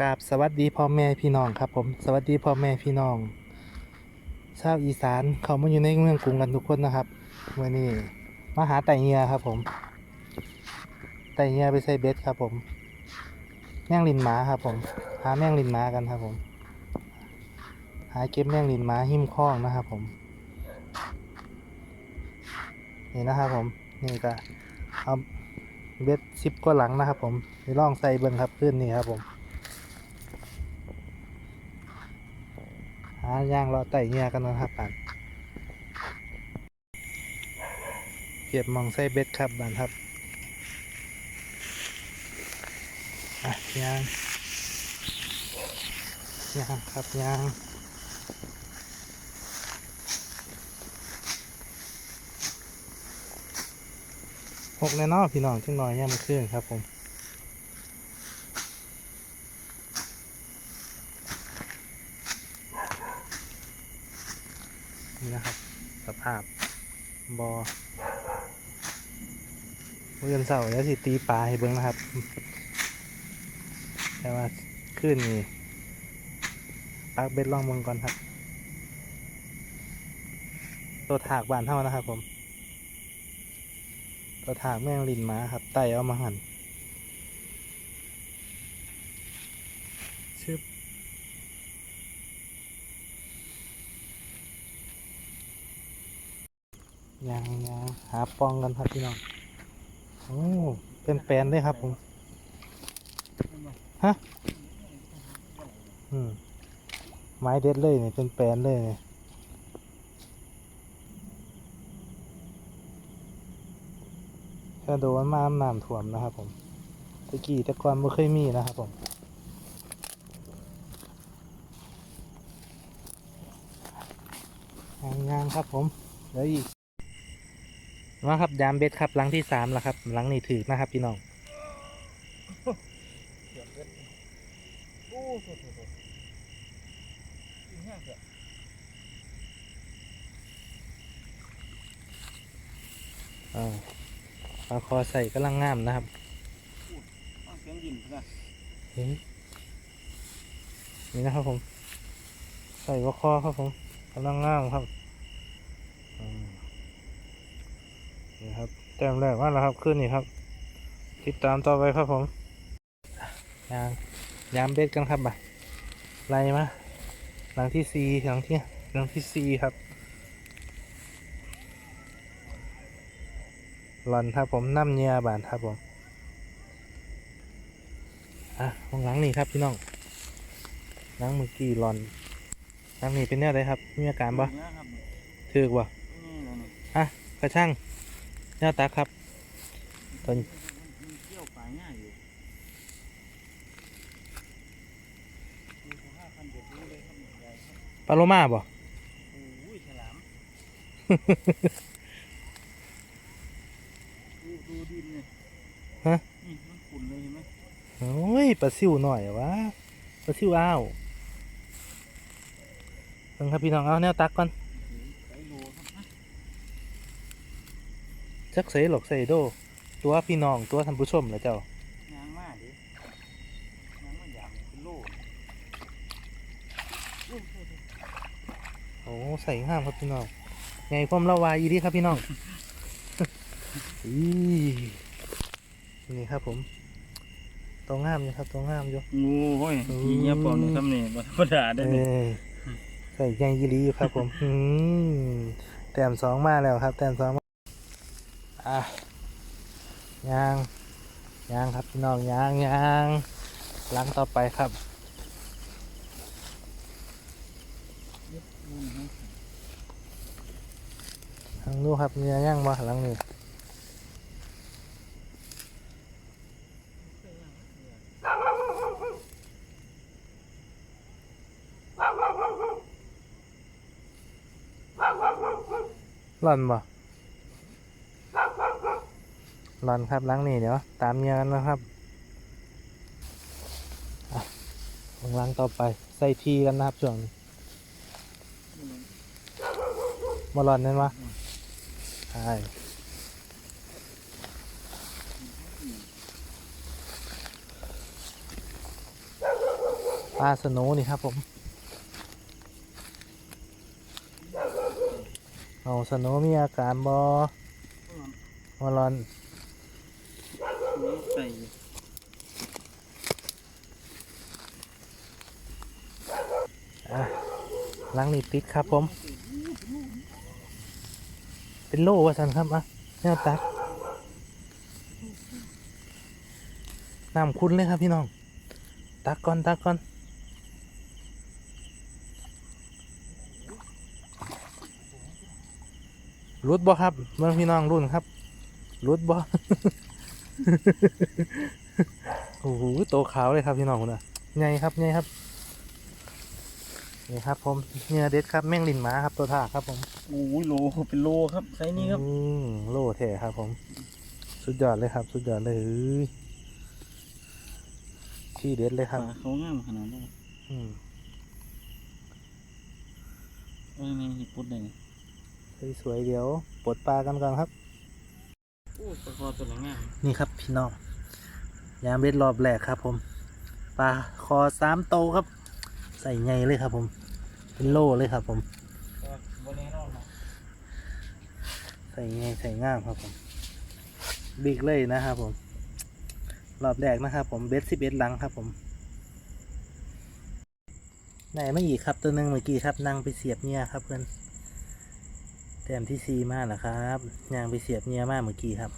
กราบสวัสดีพ่อแม่พี่น้องครับผมสวัสดีพ่อแม่พี่น้องชาวอีสานเขามาอยู่ในเมืองกรุงกันทุกคนนะครับวันนี้มาหาไต่เงียครับผมไต่เงียไปใส่เบ็ดครับผม แมงลินหมาครับผม หาแมงลินหมากันครับผม หาเก็บแมงลินหมาหิมคล้องนะครับผมนี่นะครับผมนี่ก็เอาเบ็ดซิปก็หลังนะครับผมไปล่องใส่เบิ้งครับขึ้นนี่ครับผม หา ย่างเลาไต่เงียกันนะครับบ้านเก็บมองใส่เบ็ดครับบ้านครับย่างย่างครับย่างหกแน่นอนพี่น้องจังหน่อยย่างมันขึ้นครับผม นี่นะครับ สภาพ บอเรื่อนเสาแล้วสิตีปลาให้เบิ้งนะครับ แต่ว่าขึ้นนี่ปักเบ็ดล่องเบิ้งก่อนครับ ตัวถากบานเท่านะครับผม ตัวถากแมงลินหมาครับไต่เอามาหั่น ยางยางหาปองกันครับพี่น้องโอ้เป็นแปลนเลยครับผมฮะอืมไม้เด็ดเลยเนี่ยเป็นแปลนเลยเนี่ยแค่โดนมาน้ำท่วมนะครับผมตะกี้ต่ก่อนไม่เคยมีนะครับผมยางยางครับผมเดี๋ยวอีก มาครับยามเบ็ดครับหลังที่สามแล้วครับหลังนี้ถือนะครับพี่น้องเอาปลาคอใส่กำลังงามนะครับเสียงดินนะนี่นะครับผม ใส่ปลาคอครับผมกำลังงามครับอ่านี่ครับ แต้มแรกว่าแล้วครับขึ้นนี่ครับ ติดตามต่อไปครับผมยางยามเบ็ดกันครับบ่ะไล่มาหลังที่สี่หลังที่หลังที่สี่ครับหลอนครับผมน้ำเนียบานครับผมอะของหลังนี่ครับพี่น้องหลังเมื่อกี้หลอนหลังนี่เป็นแนวไดครับมีอาการบ่เนี่ยครับถือกบ่นี่เลยนี่อะกระช่าง แนวตักครับต้นมันเกี่ยวปลายง่ายอยู่ดูสภาพคันเด็ดรู้เลยครับใหญ่ครับปลาโลมาบ่โอ้ยฉลามดูดูดินเนี่ยนี่มันขุ่นเลยเห็นไหมโอ้ยปลาซิวหน่อยวะปลาซิวอ้าวเบิ่งครับพี่น้องเอาแนวตักก่อน ไก่โลครับนะ จักเสหลอกใส่โด ตัวพี่น้องตัวท่านผู้ชมเหรอเจ้ายางมากดิยางมันหยาบเป็นโลโอ้โหโอ้ใส่ห้ามครับพี่น้องไงพ่อมละวายอีดีครับพี่น้องอีนี่ครับผมตัวงามอยู่ครับตัวงามอยู่โอ้ยยิงเงี้ยปอมเนี่ยทำเนี่ยบ่ธรรมดาได้เอเนี่ยอใส่ยังยีรีอยู่ครับผมอืมแต้มสองมาแล้วครับแต้มสองมา อะยางยางครับพี่น้องยางยางหลังต่อไปครับทางนู้นครับเนื้อย่างมาหลังนี้หล่นบ่ หล่อนครับหลังนี้เดี๋ยว ตามเมียกันนะครับอะหลังต่อไปใส่ทีกันนะครับช่วงนี้มาหล่อนนั่นวะใช่ปลาสโนว์นี่ครับผมเอาสโนว์มีอาการบอมารอน ใส่ล้างนี่ติดครับผม เป็นโล่ว่าสันครับอะแนวตักน้ำคุ้นเลยครับพี่น้อง ตักก่อนตักก่อนรุดบ่ครับเมื่อพี่น้องรุ่นครับรุดบ่ โอ้โหโตขาวเลยครับพี่น้องคุณอะใหญ่ครับใหญ่ครับนี่ครับผมเนื้อเด็ดครับแม่งลินหมาครับตัวท่าครับผมโอ้ยโลเป็นโลครับไซส์นี้ครับอืมโล่เท่ครับ ผม สุดยอดเลยครับ สุดยอดเลยเอ้ยที่เด็ดเลยคปรับลาเขางามขนาดนั้นอืมเออนี่นี่ปุ๊ดเลยสวยๆเดี๋ยวปลดปลากันก่อนครับโอ้ปลาคอตัวไหนงามนี่ครับพี่น้อง ยามเบ็ดรอบแรกครับ ผมปลาคอสามโตครับ ใส่ไงเลยครับ ผม เป็นโลเลยครับ ผมบนแน่นอนนะใส่ไงใส่ง่ามครับผมบิ๊กเลยนะครับผมรอบแรกนะครับ ผมเบสสิบเอ็ดลังครับ ผมไหนไม่อีกครับตัวหนึ่งเมื่อกี้ครับนั่งไปเสียบเงียครับเพื่อน แต้มที่ซีมากนะครับยางไปเสียบเงียมากเมื่อกี้ครับ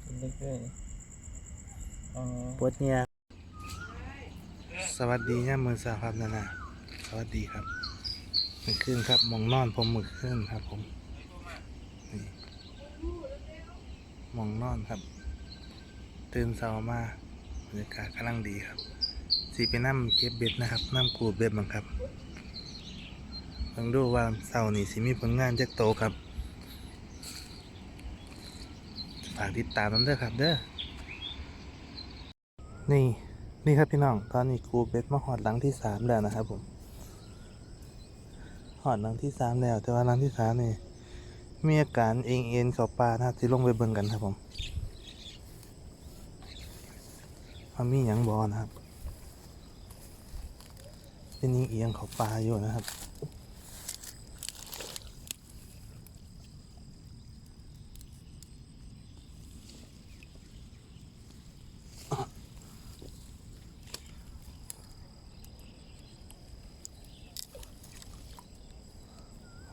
เป็นเล็กเลยอ๋อปวดเงียสวัสดีย่ามมือสาวครับนานาสวัสดีครับมือขึ้นครับหมองนอนผมมือขึ้นครับผมนี่หมองนอนครับ ตื่นเช้ามาบรรยากาศกำลังดีครับสีไปน้ำเก็บเบ็ดนะครับน้ำกูดเบ็ดบังครับ ลองดูว่าเสาร์นี้สิมีผลงานจากโตครับ ฝากติดตามมันด้วยครับเด้อ นี่นี่ครับพี่น้อง ตอนนี้กูเบ็ดมาหอดหลังที่สามแล้วนะครับผม หอดหลังที่สามแล้ว แต่ว่าหลังที่สามนี่มีอาการเองเอ็นเขาปลานะครับที่ลงไปเบิ่งกันครับผมมันมีหยังบอนะครับเป็นเอียงเขาปลาอยู่นะครับ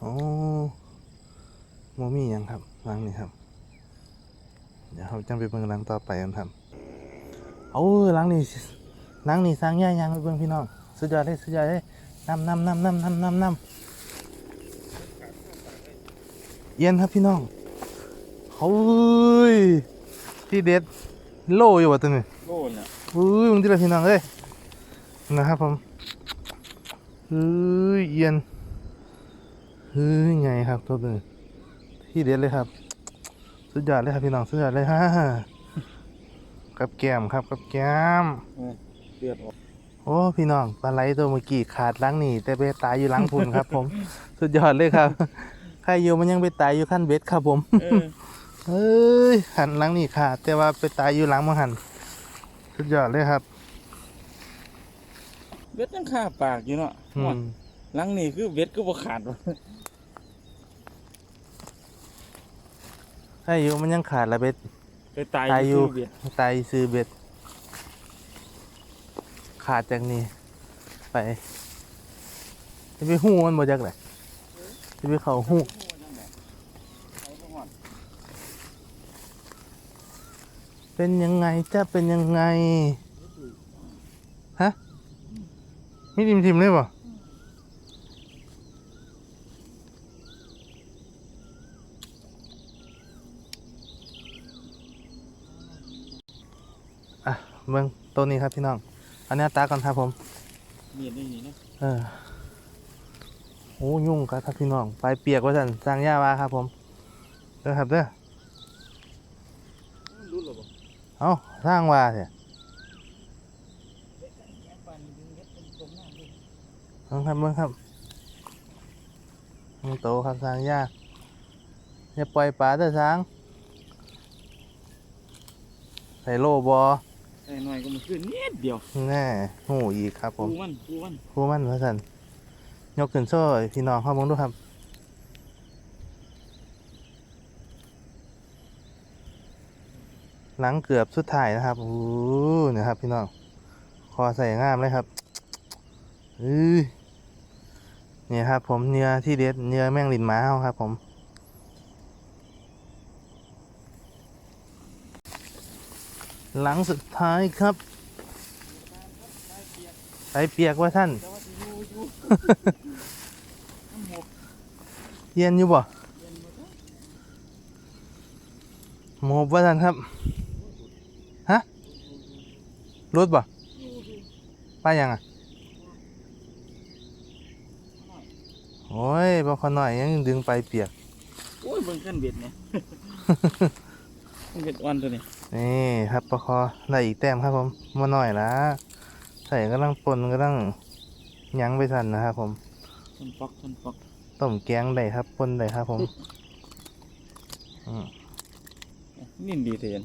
โอ้โมมี่ยังครับรังนี่ครับ เดี๋ยวเรา จังไปเบิ่งรังต่อไปกันครับเอารังนี่รังนี่สร้างย่ายังไปเบิ่งพี่น้องสุดยอดเลยสุดยอดเลยนำนำนำนำนำนำนำเย็นครับพี่น้องเฮ้ยที่เด็ดโลอยู่วะตัวนี้โลน่ะอุ้ยมึงที่ไรพี่น้องเอ้ยนะครับผมเฮ้ยเอียนเฮ้ยไงครับตัวนี้ที่เด็ดเลยครับ สุดยอดเลยครับพี่น้องสุดยอดเลยฮะกับแก้มครับกับแก้มเลือดออกโอ้พี่น้องปลาไหลตัวเมื่อกี้ขาดหลังนี่แต่ไปตายอยู่หลังพุ่นครับ ผม สุดยอดเลยครับใครอยู่มันยังไปตายอยู่ขั้นเบ็ดครับผมเออเอ้ยหันหลังนี่ขาดแต่ว่าไปตายอยู่หลังมังหันสุดยอดเลยครับเบ็ดยังคาปากอยู่เนาะอืมหลังนี่คือเบ็ดก็บ่ขาด วะใครอยู่มันยังขาดละเบ็ดไปตายตายอยู่ที่เบ็ดตายซื้อเบ็ด ขาดจากนี้ ไปจะไปหูมันบ่จักเลยจะไปเขาหูเป็นยังไงจะเป็นยังไง ฮะมีทิมทิมๆเลยป่ะ เบิ่งตัวนี้ครับพี่น้องเอาเนี้ยตาก่อนครับผมเมียดได้นี่เนาะเออโอ้ยุ่งครับครับพี่น้องปลายเปียกว่าสันสร้างย่าวาครับผมเด้อครับเด้อรู้หรอบ่เอาสร้างวาเถอะเบิ่งครับเบิ่งครับมึงโตครับสร้างย่าอย่าปล่อยปลาเด้อช้างใส่โลบอใส่ แต่หน่อยก็มันขึ้นนิดเดียวแน่หูอีกครับผกูมมันกูมันครูมันว่าสันยกขึ้นโซ่ให้พี่น้องเข้าเมองดูครับหลังเกือบสุดท้ายนะครับอู้เนี่ยครับ พี่น้อง คอใส่งามเลยครับอือเนี่ยครับ ผมเนื้อที่เด็ดเนื้อแมงลินม้าเฮาครับผม หลังสุดท้ายครับใส่เปียกว่าท่านแต่ว่าสิอยู่อยู่น้ำหกเย็นอยู่บ่เย็นหมดแล้วโมบว่าท่านครับ ฮะ รถบ่อยู่อยู่ป้ายังอะ โอ้ยบ่ขอหน่อยยังดึงไปเปียก โอ้ยเบิ่งขั้นเบ็ดเนี่ยมันเบ็ดอ่อนตัวนี้ นี่ครับปะคอได้อีกแต้มครับผมมาหน่อยละใส่กำลังปนกำลังยั้งไปทันนะครับผมทนฟอกทนฟอกต้มแกงได้ครับปนได้ครับผมอืมนิ่นดีเถียน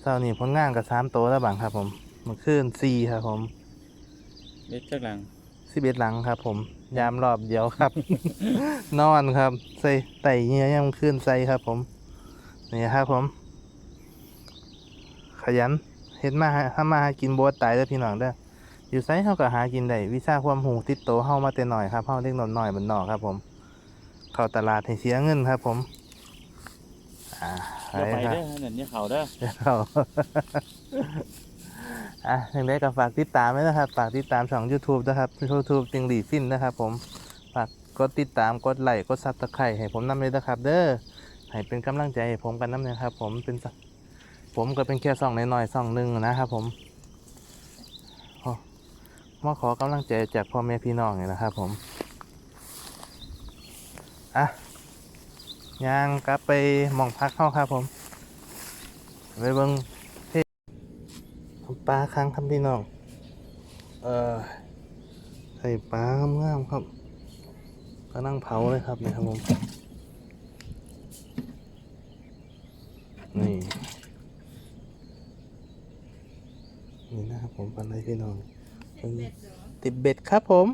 เช้านี้ผลงานกับสามโตวแล้วบังครับ ผมเมื่อคืนสี่ครับผมเบ็ดจากหลังสิบเอ็ดหลังครับ ผม ยามรอบเดียวครับ นอนครับ ใส่ไต่เงี้ยย่ำขึ้นใส่ครับผม นี่ครับผม ขยันเฮ็ดมาหาทำมาหากินบัวตายแล้วพี่น้องเด้ออยู่ไสเฮาก็หากินได้วิชาความหูติดโตวเฮามาแต่น้อยครับเฮาเล็กน้อยๆบันนอกครับ ผม เข้าตลาดให้เสียเงินครับ ผมอ่าอย่าไปครับเด้อนั่นเนี่ยเขาเด้อเดี๋ยวเขาอะยังไงก็ฝากติดตามด้วยนะครับ ฝากติดตามช่อง YouTube นะครับ YouTube จิงหลีฟินนะครับ ผม ฝากกดติดตาม กดไลค์ กดซับสไครต์ให้ผมนำเลยนะครับ เด้อ ให้เป็นกำลังใจผมกันน้ำนะครับ ผมเป็นผมก็เป็นแค่ซ่องน้อยๆซ่องหนึ่งนะครับ ผมโอ้มาขอกำลังใจจากพ่อแม่พี่น้องเนี่ยนะครับ ผมอะย่างกลับไปมองพักเข้าครับผมไปเบิ่งเทปลาค้างครับพี่น้องเออใส่ปลางามครับกำลังเผาเลยครับนี่ครับผม นี่ นี่นะครับผมปลาไหล พี่น้องเติดเบ็ดครับผม